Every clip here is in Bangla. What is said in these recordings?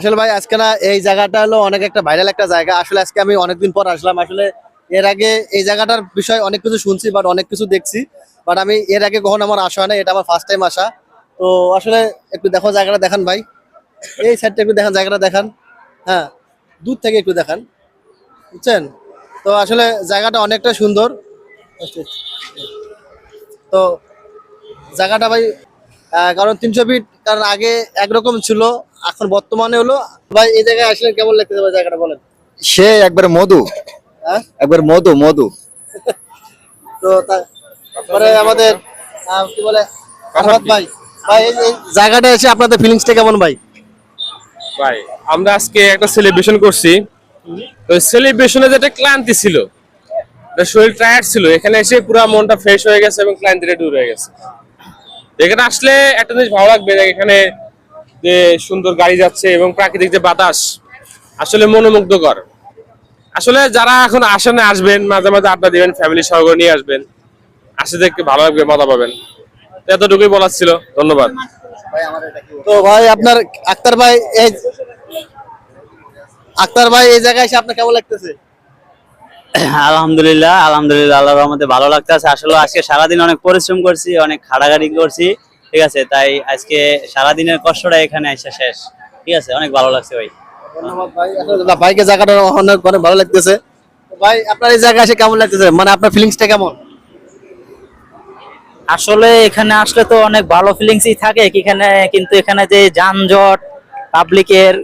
আসলে ভাই, আজকে না এই জায়গাটা হলো অনেক একটা ভাইরাল একটা জায়গা। আসলে আজকে আমি অনেকদিন পর আসলাম। আসলে এর আগে এই জায়গাটার বিষয়ে অনেক কিছু শুনছি বাট অনেক কিছু দেখছি। বাট আমি এর আগে কখনো আমার আসা হয় না এটা আমার ফার্স্ট টাইম আসা। তো আসলে একটু দেখো জায়গাটা দেখান ভাই। এই সাইডটা একটু দেখান, জায়গাটা দেখান। হ্যাঁ দূর থেকে একটু দেখান। বুঝছেন? তো আসলে জায়গাটা অনেকটা সুন্দর। তো জায়গাটা ভাই কারণ তিনশো ফিট কারণ আগে একরকম ছিল। এখন বর্তমানে হলো ভাই এই জায়গায় আসলে কেমন লাগতেছে ভাই জায়গাটা বলেন? সে একবার মধু। হ্যাঁ? একবার মধু মধু। তো তারপরে আমাদের কি বলে আরফাত ভাই ভাই এই এই জায়গাটা এসে আপনাদের ফিলিংসটা কেমন ভাই? ভাই আমরা আজকে একটা সেলিব্রেশন করছি। তো সেলিব্রেশনে যেটা ক্লান্তি ছিল এটা শরীর টায়ার্ড ছিল এখানে এসে পুরো মনটা ফ্রেশ হয়ে গেছে এবং ক্লান্তিটা দূর হয়ে গেছে। এখানে আসলে একটা জিনিস ভালো লাগবে এখানে যে সুন্দর গাড়ি যাচ্ছে এবং প্রাকৃতিক যে বাতাস আসলে মনোমুগ্ধকর। আসলে যারা এখন আসেন আসবেন মাঝে মাঝে আড্ডা দিবেন ফ্যামিলি সহকারে নিয়ে আসবেন। আসে দেখতে ভালো লাগবে মজা পাবেন। এতটুকুই বলার ছিল ধন্যবাদ। তো ভাই আপনার আক্তার ভাই এই আক্তার ভাই এই জায়গায় এসে আপনার কেমন লাগতেছে? আলহামদুলিল্লাহ আলহামদুলিল্লাহ আল্লাহ রহমতে ভালো লাগতেছে। আসলে আজকে সারাদিন অনেক পরিশ্রম করছি অনেক খাড়াখাড়ি করছি। ঠিক আছে তাই আজকে সারাদিনের কষ্টটা এখানে এসে শেষ। ঠিক আছে অনেক ভালো লাগছে ভাই। ধন্যবাদ ভাই। আসলে ভাইকে জায়গাটা অনেক অনেক ভালো লাগতেছে। ভাই আপনার এই জায়গা এসে কেমন লাগতেছে? মানে আপনার ফিলিংসটা কেমন? আসলে এখানে আসলে তো অনেক ভালো ফিলিংসই থাকে এখানে কিন্তু এখানে যে যানজট পাবলিকের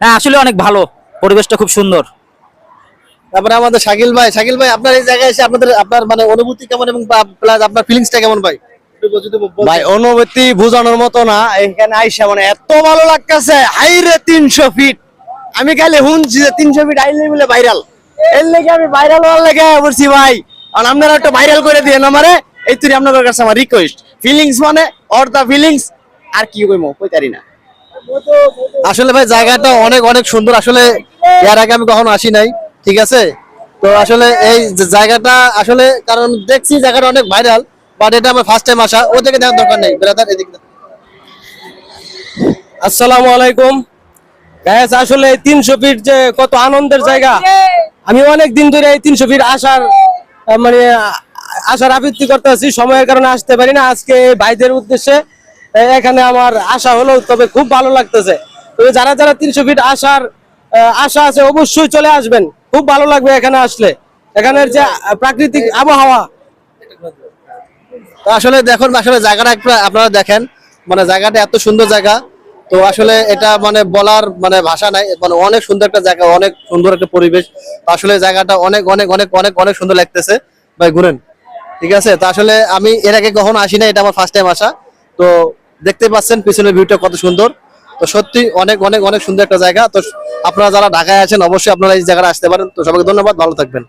হ্যাঁ আসলে অনেক ভালো। পরিবেশটা খুব সুন্দর। তারপরে আমাদের শাকিল ভাই শাকিল ভাই আপনার এই জায়গায় এসে আপনাদের আপনার মানে অনুভূতি কেমন এবং প্লাস আপনার ফিলিংসটা কেমন ভাই। ভাই, অনুভূতি বোঝানোর মতো না। এখানে আইসা মানে এত ভালো লাগতেছে। হাইরে তিনশো ফিট আমি খালি শুনছি যে তিনশো ফিট আইলে মিলে ভাইরাল এর লেগে আমি ভাইরাল হওয়ার লেগে বলছি, ভাই আর আপনারা একটু ভাইরাল করে দিয়ে আমারে। এই তুই আপনাদের কাছে আমার রিকোয়েস্ট ফিলিংস মানে অর ফিলিংস আর কি কইমো না। আসলে ভাই, জায়গাটা অনেক অনেক সুন্দর। আসলে এর আগে আমি কখনো আসি নাই, ঠিক আছে? তো আসলে এই জায়গাটা, আসলে কারণ দেখছি জায়গাটা অনেক ভাইরাল বাট এটা আমার ফার্স্ট টাইম আসা ওদেরকে দেখার দরকার নেই ব্রাদার এদিকে। আসসালামু আলাইকুম। গ্যাস আসলে তিনশো ফিট যে কত আনন্দের জায়গা, আমি অনেক দিন ধরে এই তিনশো ফিট আসার মানে আসার আবৃত্তি করতে আছি সময়ের কারণে আসতে পারি না। আজকে ভাইদের উদ্দেশ্যে এখানে আমার আশা হলো, তবে খুব ভালো লাগতেছে। তবে যারা যারা তিনশো ফিট আসার আশা আছে, অবশ্যই চলে আসবেন। খুব ভালো লাগবে এখানে আসলে। এখানের যে প্রাকৃতিক আবহাওয়া তো আসলে দেখুন, আসলে জায়গাটা আপনারা দেখেন। মানে জায়গাটা এত সুন্দর জায়গা। তো আসলে এটা মানে বলার মানে ভাষা নাই। মানে অনেক সুন্দর একটা জায়গা, অনেক সুন্দর একটা পরিবেশ। আসলে জায়গাটা অনেক অনেক অনেক অনেক অনেক সুন্দর লাগতেছে। ভাই, ঘুরেন। ঠিক আছে? তো আসলে আমি এর আগে কখনো আসি না এটা আমার ফার্স্ট টাইম আসা। তো দেখতে পাচ্ছেন পিছনের ভিউটা কত সুন্দর। তো সত্যি অনেক অনেক অনেক সুন্দর একটা জায়গা। তো আপনারা যারা ঢাকায় আছেন, অবশ্যই আপনারা এই জায়গাটা আসতে পারেন। তো সবাইকে ধন্যবাদ, ভালো থাকবেন।